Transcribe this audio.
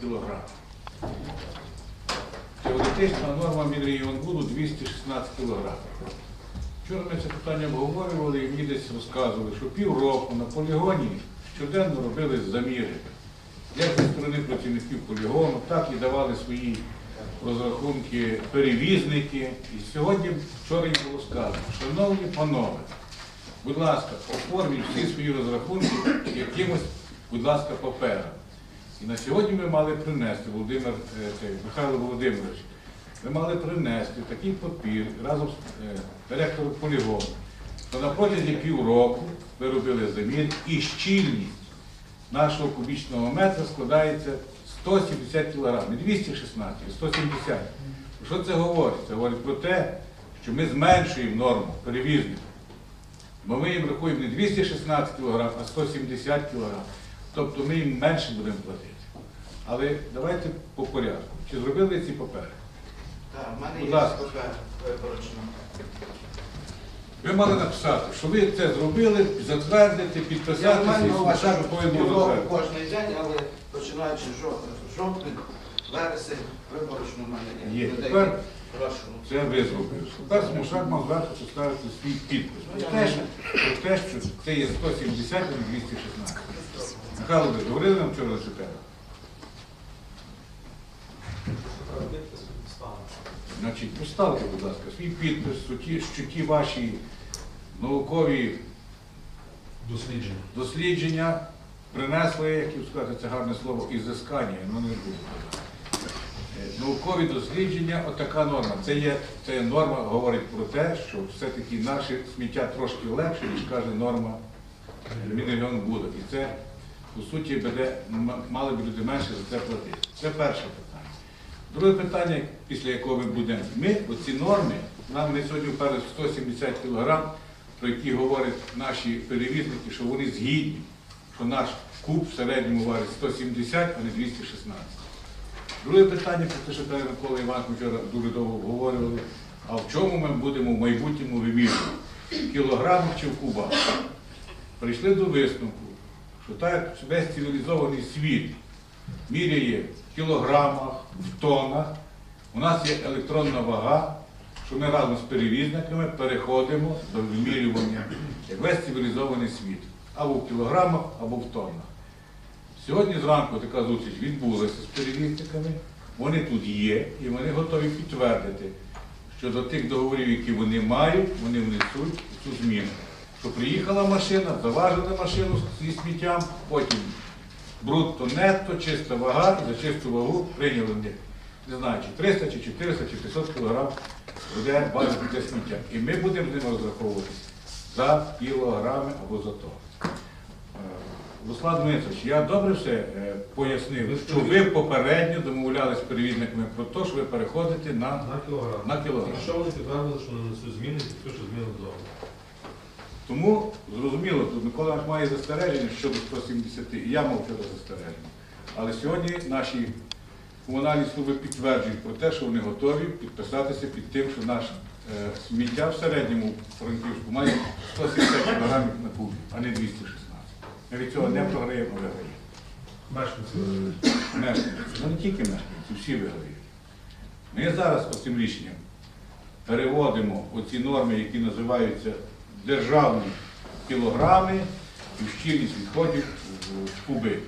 кілограм. Теоретична норма Мінрегіонбуду 216 кг. Вчора ми це питання обговорювали і мені десь розказували, що півроку на полігоні щоденно робили заміри. Як зі сторони працівників полігону, так і давали свої розрахунки перевізники. І сьогодні вчора їм було сказано, шановні панове, будь ласка, оформіть всі свої розрахунки якимось, будь ласка, папером. І на сьогодні ми мали принести, Володимир, е, цей, Михайло Володимирович, ми мали принести такий папір разом з е, директором полігону, що на протязі півроку ви робили замір і щільність нашого кубічного метра складається 170 кг, не 216, а 170. Що це говорить? Це говорить про те, що ми зменшуємо норму перевізників. Бо ми їм рахуємо не 216 кг, а 170 кг. Тобто ми їм менше будемо платити. Але давайте по порядку. Чи зробили ці папери? Так, в мене Будь є ласка. папер виборочно. Ви мали написати, що ви це зробили, затвердити, Я підписати, маю на увазі, так півроку затвердити. кожен день, але починаючи з жов- жовтень, вересень, виборочно в мене є. Є. Людей Тепер Прошу. Це ви зробили. Тепер Смушак мав зверху поставити свій підпис. Про те, що, про те, що це є 170, а не 216. Михайло, ви говорили нам вчора за тебе? Значить, поставте, будь ласка, свій підпис, що ті, що ті ваші наукові Дослідження. дослідження принесли, як і сказати, це гарне слово, ізискання, ну не буде. Е, Наукові дослідження, отака норма. Це є, це є норма, говорить про те, що все-таки наше сміття трошки легше, ніж каже норма Мінрегіон буде. І це, по суті, буде, мали б люди менше за це платити. Це перше питання. Друге питання, після якого ми будемо. Ми оці норми, нам вони сьогодні вперед 170 кг, про які говорять наші перевізники, що вони згідні, що наш куб в середньому варить 170, а не 216. Друге питання, про те, що Микола Іванович вчора дуже довго обговорювали, а в чому ми будемо в майбутньому вимірювати? В кілограмах чи в кубах? Прийшли до висновку, що так весь цивілізований світ міряє в кілограмах, в тонах, у нас є електронна вага, що ми разом з перевізниками переходимо до вимірювання, як весь цивілізований світ, або в кілограмах, або в тоннах. Сьогодні зранку така зустріч відбулася з перевізниками, вони тут є і вони готові підтвердити, що до тих договорів, які вони мають, вони внесуть цю зміну. Що приїхала машина, заважили машину зі сміттям, потім брутто, нетто, чиста вага, і за чисту вагу прийняли в них, не знаю, чи 300, чи 400, чи 500 кг буде базити це сміття. І ми будемо з ними розраховуватися за кілограми або за то. Руслан Дмитрович, я добре все е, пояснив, що ви попередньо домовлялися з перевізниками про те, що ви переходите на, На кілограм. на кілограм. Якщо вони підтвердили, що не несуть зміни, то що зміни до договору. Тому зрозуміло, тут Микола має застереження щодо 170, і я мав щодо застереження. Але сьогодні наші комунальні служби підтверджують про те, що вони готові підписатися під тим, що наш е, сміття в середньому Франківську має 170 кг на кубі, а не 216. Ми від цього не програємо, а виграємо. Мешканці. Мешканці, ну не тільки мешканці, всі виграють. Ми зараз цим рішенням переводимо оці норми, які називаються державні кілограми і в щільність відходів в куби.